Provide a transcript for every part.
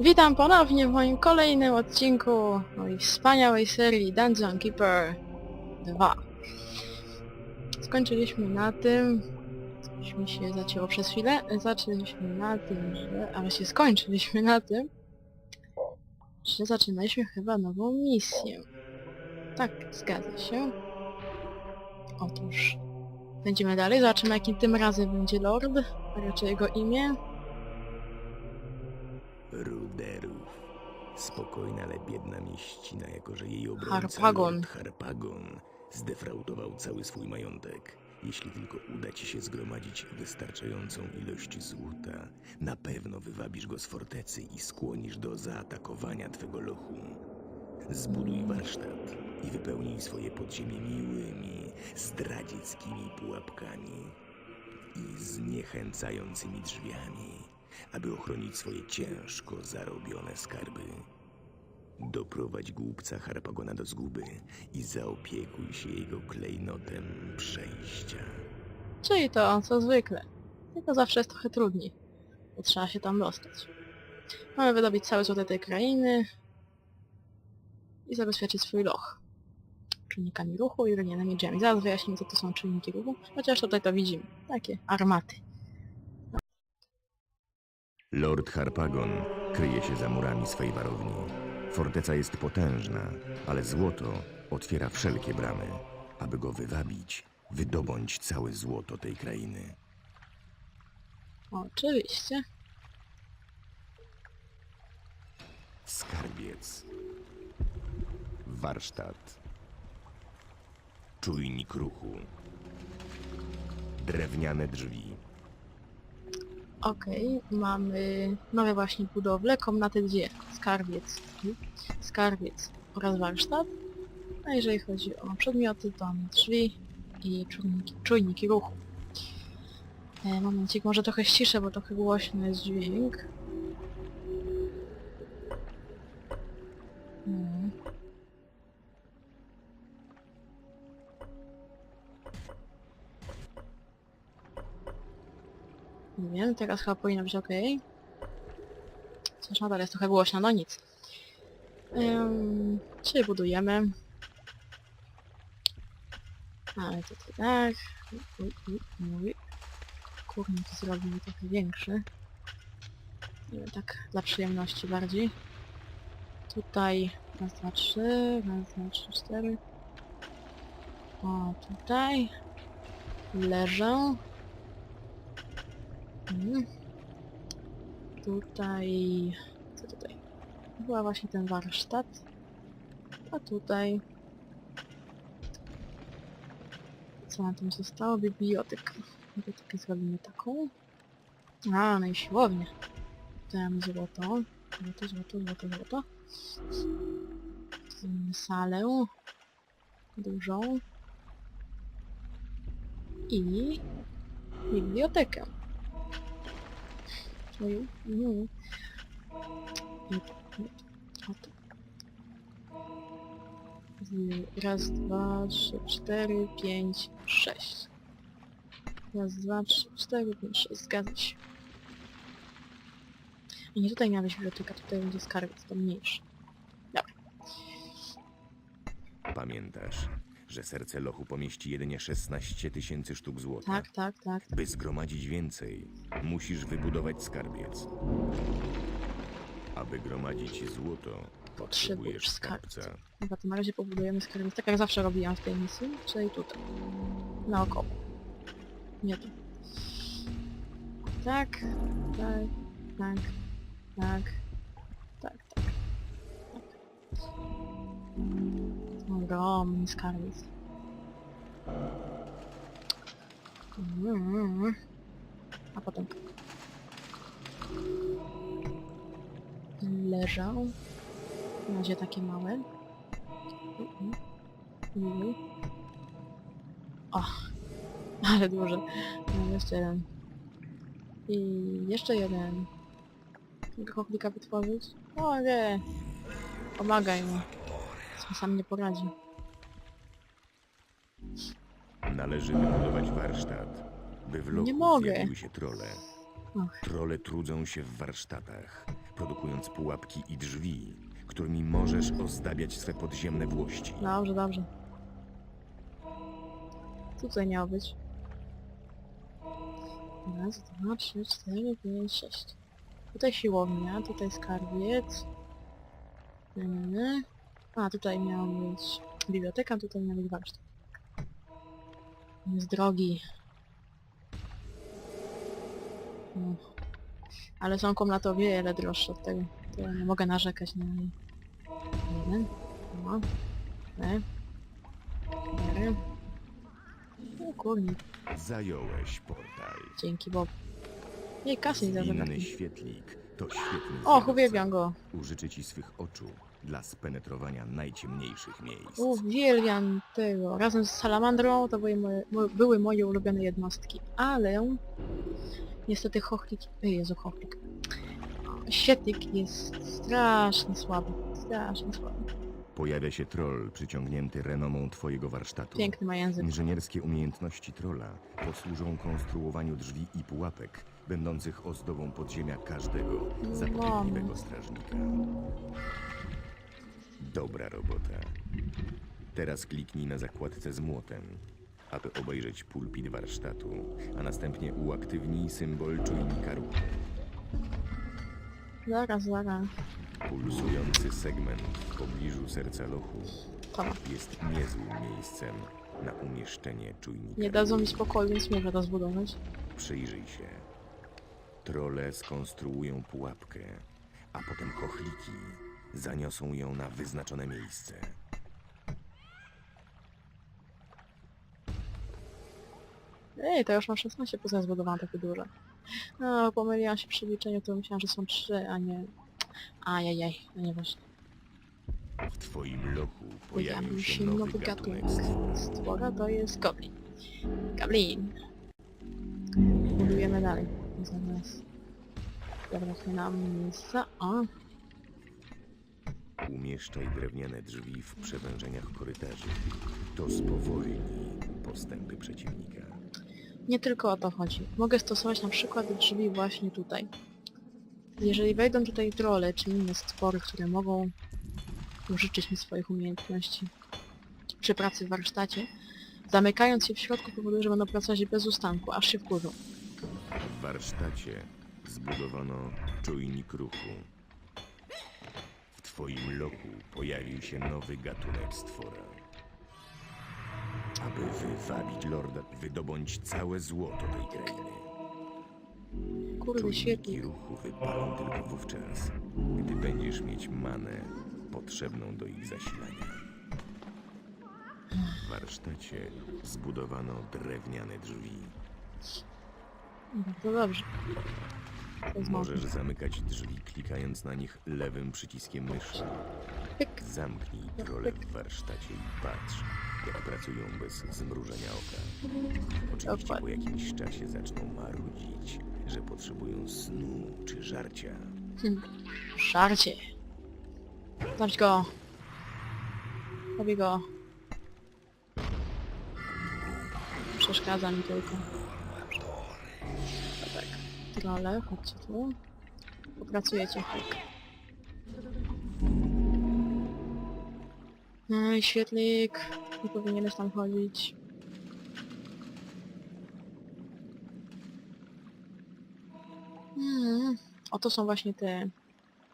Witam ponownie w moim kolejnym odcinku mojej wspaniałej serii Dungeon Keeper 2. Skończyliśmy na tym... Mi się zacięło przez chwilę. Zaczęliśmy na tym, że... Ale się skończyliśmy na tym, że zaczynaliśmy chyba nową misję. Tak, zgadza się. Otóż... Będziemy dalej, zobaczymy jakim tym razem będzie Lord, a raczej jego imię. Ruderów. Spokojna, ale biedna mieścina, jako że jej obrońca Harpagon. Lord Harpagon zdefraudował cały swój majątek. Jeśli tylko uda ci się zgromadzić wystarczającą ilość złota, na pewno wywabisz go z fortecy i skłonisz do zaatakowania twego lochu. Zbuduj warsztat i wypełnij swoje podziemie miłymi, zdradzieckimi pułapkami i zniechęcającymi drzwiami, aby ochronić swoje ciężko zarobione skarby. Doprowadź głupca Harpagona do zguby i zaopiekuj się jego klejnotem przejścia. Czyli to, co zwykle. Tylko zawsze jest trochę trudniej. Bo trzeba się tam dostać. Mamy wydobyć całe złote tej krainy i zabezpieczyć swój loch. Czynnikami ruchu i renienami drzwiami. Zaraz wyjaśnimy, co to są czynniki ruchu, chociaż tutaj to widzimy. Takie armaty. Lord Harpagon kryje się za murami swej warowni. Forteca jest potężna, ale złoto otwiera wszelkie bramy. Aby go wywabić, wydobądź całe złoto tej krainy. Oczywiście. Skarbiec. Warsztat. Czujnik ruchu. Drewniane drzwi. Okej, mamy nowe właśnie budowle, komnaty dwie, skarbiec, skarbiec oraz warsztat. A jeżeli chodzi o przedmioty, to mamy drzwi i czujniki, czujniki ruchu. E, momencik, może trochę ściszę, bo trochę głośny jest dźwięk. Nie wiem, teraz chyba powinno być ok. Chociaż nadal jest trochę głośno, no nic. Um, czyli budujemy. Ale tutaj tak. Uj, uj, uj. Kurnik zrobimy trochę większy. Nie wiem, tak dla przyjemności bardziej. Tutaj raz, dwa, trzy, raz, dwa, trzy, cztery. O, tutaj leżę. Tutaj... Co tutaj? Była właśnie ten warsztat. A tutaj... Co na tym zostało? Biblioteka. Bibliotekę zrobimy taką. A, no i siłownię. Mamy złoto. Złoto, złoto, złoto, złoto. Zrobimy salę. Dużą. I... Bibliotekę. Oj. Nie, nie, o to. Z- Raz, dwa, trzy, cztery, pięć, sześć. Raz, dwa, trzy, cztery, pięć, sześć. Zgadza się. I nie tutaj miała być biblioteka, tutaj będzie skarbiec, to mniejszy. Pamiętasz, że serce lochu pomieści jedynie 16 tysięcy sztuk złota? Tak, tak, tak. By zgromadzić więcej, musisz wybudować skarbiec. Aby gromadzić złoto, potrzebujesz skarbca. Dobra, to na razie pobudujemy skarbiec, tak jak zawsze robiłam w tej misji, czyli tutaj. Naokoło. Nie tu. Tak, tak, tak, tak, tak, tak. tak. Ogromny skarbiec. A potem leżał. Na razie takie małe. Mhm. Mhm. O, ale duże. No, jeszcze jeden. I jeszcze jeden. Mogę choplika wytworzyć? Mogę. Pomagaj mu. Sam nie poradzi. Należy wybudować warsztat, by w lochu Nie mogę. zjawiły się trole. Och. Trole trudzą się w warsztatach. produkując pułapki i drzwi, którymi możesz ozdabiać swe podziemne włości. Dobrze, dobrze. Tutaj miało być? Raz, dwa, trzy, cztery, pięć, sześć. Tutaj siłownia, tutaj skarbiec. A, tutaj miała być biblioteka, tutaj miał być warsztat. Jest drogi. No. Ale są komnaty o wiele droższe od tego. To ja nie mogę narzekać na nie. Jeden. Dwa. Cztery. Cztery. O kurnik. Zająłeś portal. Dzięki Bob. Jej, kasy nie Inny zabrali. świetlik to świetny Och, zjadowca. uwielbiam go. Użyczy ci swych oczu dla spenetrowania najciemniejszych miejsc. Uwielbiam tego. Razem z salamandrą to były moje, mo, były moje ulubione jednostki, ale niestety chochlik... Ej, Jezu, chochlik. Świetlik jest strasznie słaby. Strasznie słaby. Pojawia się troll przyciągnięty renomą twojego warsztatu. Piękny ma język. Inżynierskie umiejętności trolla posłużą konstruowaniu drzwi i pułapek, będących ozdobą podziemia każdego zapobiegliwego strażnika. Dobra robota. Teraz kliknij na zakładce z młotem, aby obejrzeć pulpit warsztatu, a następnie uaktywnij symbol czujnika ruchu. Zaraz, zaraz. Pulsujący segment w pobliżu serca lochu ma. jest niezłym miejscem na umieszczenie czujnika. Nie dadzą mi spokoju, więc muszę to zbudować. Przyjrzyj się. Trole skonstruują pułapkę, a potem chochliki zaniosą ją na wyznaczone miejsce. Ej, to już mam 16 poza zbudowane takie duże. No, pomyliłam się przy liczeniu, to myślałam, że są 3, a nie... Ajajaj, no nieważne. W twoim lochu Pojawił się nowy gatunek stwora. Stwora to jest goblin. Goblin. Budujemy dalej. Zamiast... Zabraknie nam miejsca. O, Umieszczaj drewniane drzwi w przewężeniach korytarzy. To spowolni postępy przeciwnika. nie tylko o to chodzi. Mogę stosować na przykład drzwi właśnie tutaj. Jeżeli wejdą tutaj trolle czy inne stwory, które mogą użyczyć mi swoich umiejętności przy pracy w warsztacie, zamykając się w środku powoduje, że będą pracować bez ustanku, aż się wkurzą. W warsztacie zbudowano czujnik ruchu. W twoim lochu pojawił się nowy gatunek stwora. Aby wywabić lorda, wydobądź całe złoto tej krainy. Kurde, Czujniki świetnie. ruchu wypalą tylko wówczas, gdy będziesz mieć manę potrzebną do ich zasilania. W warsztacie zbudowano drewniane drzwi. Bardzo dobrze. Możesz zamykać drzwi klikając na nich lewym przyciskiem myszy. Pyk. Zamknij trole w warsztacie i patrz, jak pracują bez zmrużenia oka. Oczywiście po Dokładnie. jakimś czasie zaczną marudzić, że potrzebują snu czy żarcia. Hmm. Żarcie. Zabić go. Zabij go. Przeszkadza mi tylko. Trolle, chodźcie tu. Popracujecie tak. No i świetlik. Nie powinieneś tam chodzić. Hmm. Oto są właśnie te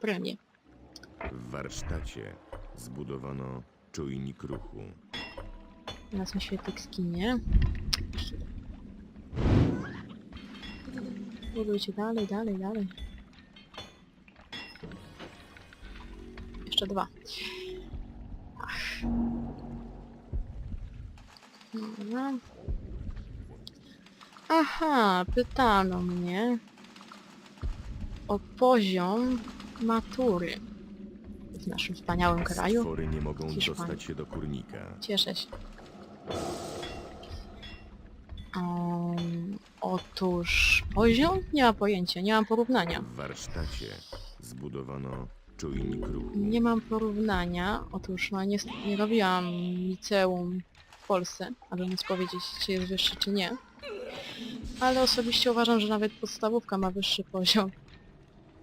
premie. W warsztacie zbudowano czujnik ruchu. Teraz mi świetlik skinie. Budujcie dalej, dalej, dalej. Jeszcze dwa. Ach. Dobra. Aha, pytano mnie o poziom matury w naszym wspaniałym kraju. Stwory nie mogą Hiszpanii. dostać się do kurnika. Cieszę się. Um, otóż poziom? Nie mam pojęcia, nie mam porównania. W warsztacie zbudowano czujnik ruchu. Nie mam porównania. Otóż no nie, nie robiłam liceum w Polsce, aby móc powiedzieć, czy jest wyższy, czy nie. Ale osobiście uważam, że nawet podstawówka ma wyższy poziom.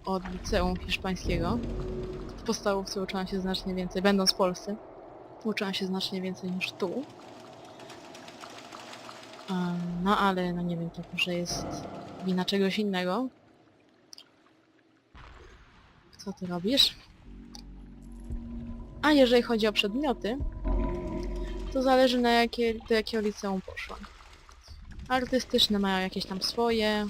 od liceum hiszpańskiego. W podstawówce uczyłam się znacznie więcej, będąc w Polsce. Uczyłam się znacznie więcej niż tu. No ale, no nie wiem, to może jest wina czegoś innego. Co ty robisz? A jeżeli chodzi o przedmioty, to zależy na jakie, do jakiego liceum poszłam. Artystyczne mają jakieś tam swoje.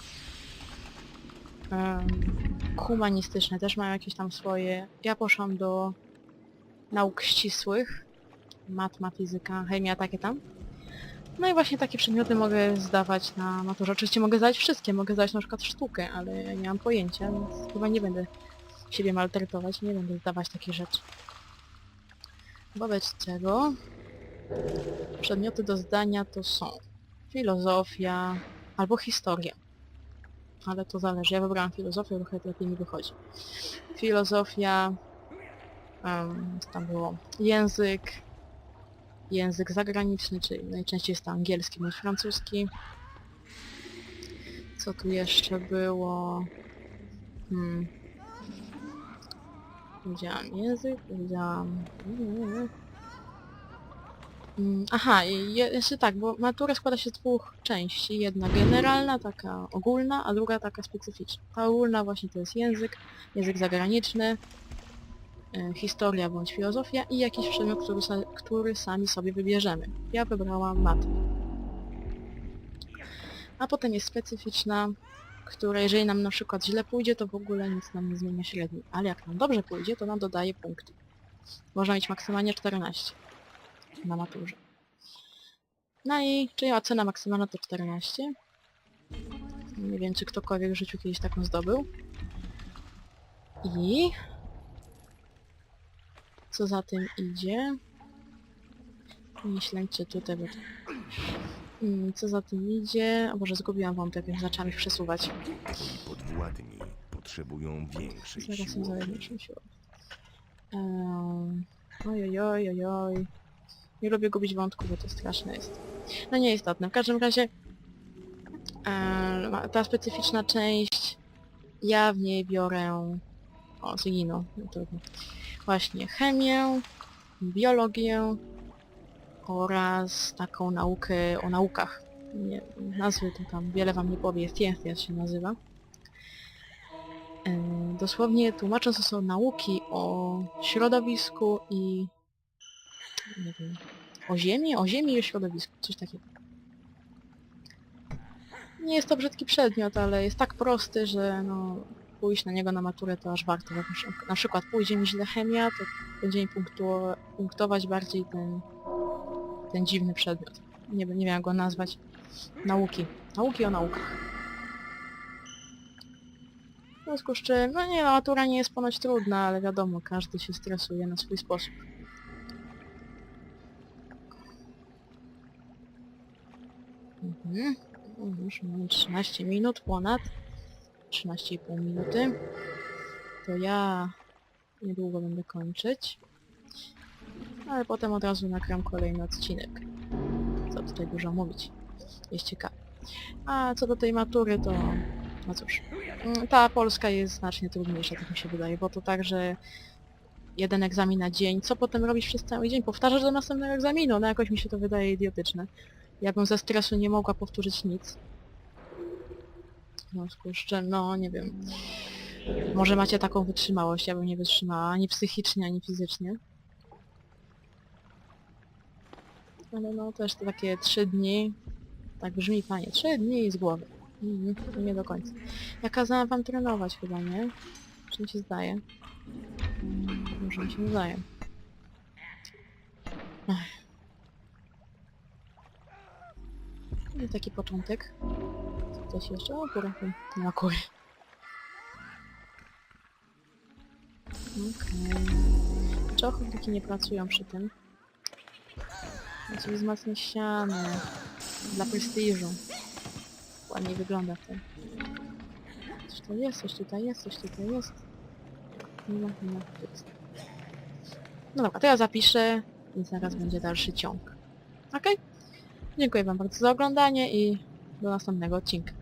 humanistyczne też mają jakieś tam swoje. Ja poszłam do nauk ścisłych. Matma, fizyka, chemia, takie tam. No i właśnie takie przedmioty mogę zdawać na maturze. Oczywiście mogę zdać wszystkie, mogę zdać na przykład sztukę, ale ja nie mam pojęcia, więc chyba nie będę siebie maltretować, nie będę zdawać takich rzeczy. Wobec czego przedmioty do zdania to są filozofia albo historia. Ale to zależy. Ja wybrałam filozofię, trochę lepiej mi wychodzi. Filozofia, co tam było, język, język zagraniczny, czyli najczęściej jest to angielski bądź francuski. Co tu jeszcze było? Hmm. Powiedziałam język, powiedziałam... Mm, Aha, jeszcze tak, bo matura składa się z dwóch części. Jedna generalna, taka ogólna, a druga taka specyficzna. Ta ogólna właśnie to jest język, język zagraniczny, historia bądź filozofia i jakiś przedmiot, który, sa- który sami sobie wybierzemy. Ja wybrałam matmę. A potem jest specyficzna, która jeżeli nam na przykład źle pójdzie, to w ogóle nic nam nie zmienia średniej. Ale jak nam dobrze pójdzie, to nam dodaje punkty. Można mieć maksymalnie 14 na maturze. No i czyli ocena maksymalna to 14. Nie wiem, czy ktokolwiek w życiu kiedyś taką zdobył. I... Co za tym idzie? Nie śledźcie tutaj, bo... to- Mm, Co za tym idzie? O Boże, zgubiłam wątek, więc zaczęłam ich przesuwać. Ci podwładni potrzebują większej Zaraz im siły. zajmniejszą siłą. Um, oj, oj, oj, oj. Nie lubię gubić wątku, bo to straszne jest. No nieistotne. W każdym razie em, ma- ta specyficzna część, ja w niej biorę... O, zginął. No trudno. Właśnie chemię, biologię oraz taką naukę o naukach. Nie, nazwy to tam wiele wam nie powie, jest się nazywa. Dosłownie tłumacząc, to są nauki o środowisku i... nie wiem... O ziemi? O ziemi i o środowisku, coś takiego. Nie jest to brzydki przedmiot, ale jest tak prosty, że no... Pójść na niego na maturę to aż warto. Jak na przykład- pójdzie mi źle chemia, to będzie mi punktu- punktować bardziej ten... ten dziwny przedmiot. Nie, nie wiem jak go nazwać. Nauki. Nauki o naukach. W związku z czym, no nie, no, matura nie jest ponoć trudna, ale wiadomo, każdy się stresuje na swój sposób. Mhm. No Już mamy 13 minut ponad. 13,5 minuty. To ja niedługo będę kończyć. Ale potem od razu nagram kolejny odcinek. Co tutaj dużo mówić. Jest ciekawe. A co do tej matury, to... No cóż. Mm, Ta polska jest znacznie trudniejsza, tak mi się wydaje, bo to tak, że jeden egzamin na dzień, co potem robisz przez cały dzień? Powtarzasz do następnego egzaminu, no jakoś mi się to wydaje idiotyczne. Ja bym ze stresu nie mogła powtórzyć nic. Związku z czym, no nie wiem. Może macie taką wytrzymałość, ja bym nie wytrzymała, ani psychicznie, ani fizycznie. Ale no też to takie trzy dni, tak brzmi panie, trzy dni z głowy. Mhm, nie do końca. Ja kazałam wam trenować chyba, nie? Czy mi się zdaje? Może mi się zdaje. Ech. I taki początek. Co Coś jeszcze? O, tu nie ma kury. Okej. Czy ochotniki nie pracują przy tym? Znaczy wzmacnia ściany. Dla prestiżu. Ładnie wygląda w tym. Coś tu jest, coś tutaj jest, coś tutaj jest. Nie ma, nie ma. No dobra, to ja zapiszę i zaraz będzie dalszy ciąg. Okej? Dziękuję wam bardzo za oglądanie i do następnego odcinka.